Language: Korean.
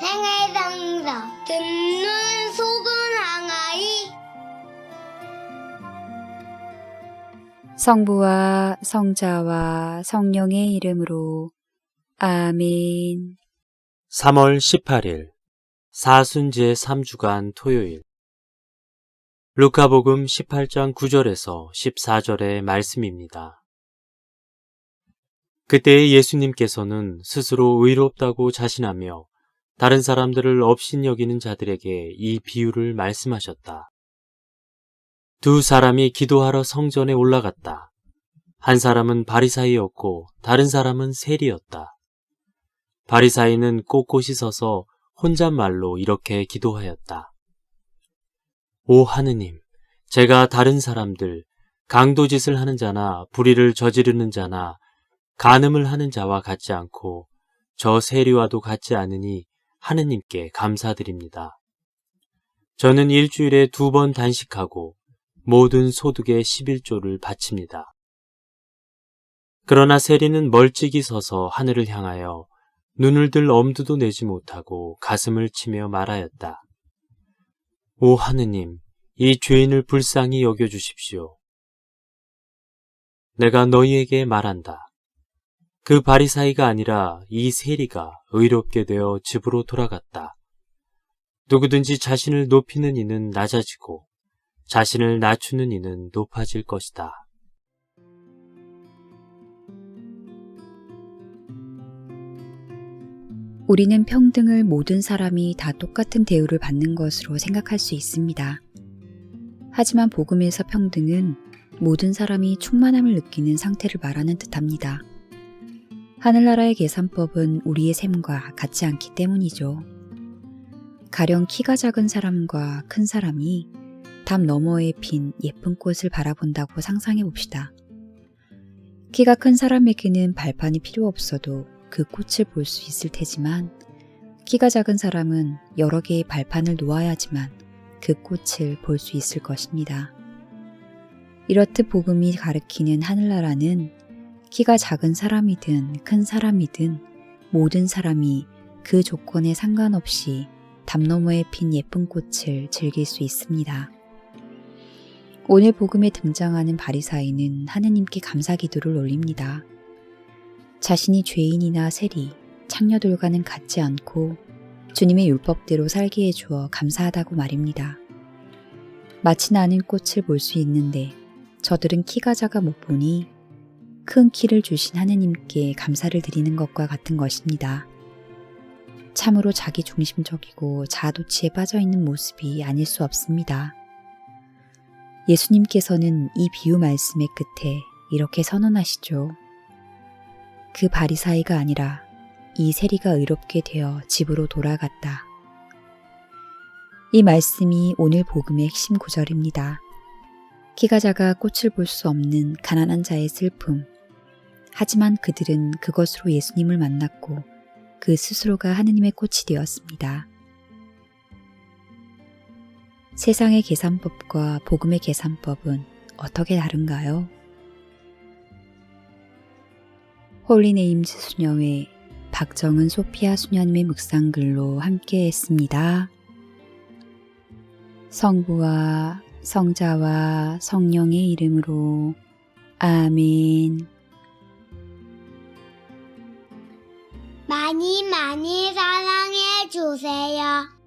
생활상사 듣는 속은 항아리 성부와 성자와 성령의 이름으로 아멘. 3월 18일 사순제 3주간 토요일 루카복음 18장 9절에서 14절의 말씀입니다. 그때 예수님께서는 스스로 의롭다고 자신하며 다른 사람들을 업신 여기는 자들에게 이 비유를 말씀하셨다. 두 사람이 기도하러 성전에 올라갔다. 한 사람은 바리사이였고 다른 사람은 세리였다. 바리사이는 꼿꼿이 서서 혼잣말로 이렇게 기도하였다. 오 하느님, 제가 다른 사람들, 강도짓을 하는 자나 불의를 저지르는 자나 간음을 하는 자와 같지 않고 저 세리와도 같지 않으니 하느님께 감사드립니다. 저는 일주일에 두 번 단식하고 모든 소득의 11조를 바칩니다. 그러나 세리는 멀찍이 서서 하늘을 향하여 눈을 들 엄두도 내지 못하고 가슴을 치며 말하였다. 오 하느님, 이 죄인을 불쌍히 여겨주십시오. 내가 너희에게 말한다. 그 바리사이가 아니라 이 세리가 의롭게 되어 집으로 돌아갔다. 누구든지 자신을 높이는 이는 낮아지고 자신을 낮추는 이는 높아질 것이다. 우리는 평등을 모든 사람이 다 똑같은 대우를 받는 것으로 생각할 수 있습니다. 하지만 복음에서 평등은 모든 사람이 충만함을 느끼는 상태를 말하는 듯합니다. 하늘나라의 계산법은 우리의 셈과 같지 않기 때문이죠. 가령 키가 작은 사람과 큰 사람이 담 너머에 핀 예쁜 꽃을 바라본다고 상상해 봅시다. 키가 큰 사람에게는 발판이 필요 없어도 그 꽃을 볼 수 있을 테지만 키가 작은 사람은 여러 개의 발판을 놓아야지만 그 꽃을 볼 수 있을 것입니다. 이렇듯 복음이 가리키는 하늘나라는 키가 작은 사람이든 큰 사람이든 모든 사람이 그 조건에 상관없이 담 너머에 핀 예쁜 꽃을 즐길 수 있습니다. 오늘 복음에 등장하는 바리사이는 하느님께 감사 기도를 올립니다. 자신이 죄인이나 세리, 창녀들과는 같지 않고 주님의 율법대로 살게 해주어 감사하다고 말입니다. 마치 나는 꽃을 볼 수 있는데 저들은 키가 작아 못 보니 큰 키를 주신 하느님께 감사를 드리는 것과 같은 것입니다. 참으로 자기 중심적이고 자아도취에 빠져 있는 모습이 아닐 수 없습니다. 예수님께서는 이 비유 말씀의 끝에 이렇게 선언하시죠. 그 바리사이가 아니라 이 세리가 의롭게 되어 집으로 돌아갔다. 이 말씀이 오늘 복음의 핵심 구절입니다. 키가 작아 꽃을 볼 수 없는 가난한 자의 슬픔. 하지만 그들은 그것으로 예수님을 만났고 그 스스로가 하느님의 꽃이 되었습니다. 세상의 계산법과 복음의 계산법은 어떻게 다른가요? 홀리네임즈 수녀회 박정은 소피아 수녀님의 묵상글로 함께 했습니다. 성부와 성자와 성령의 이름으로 아멘. 많이 많이 사랑해 주세요.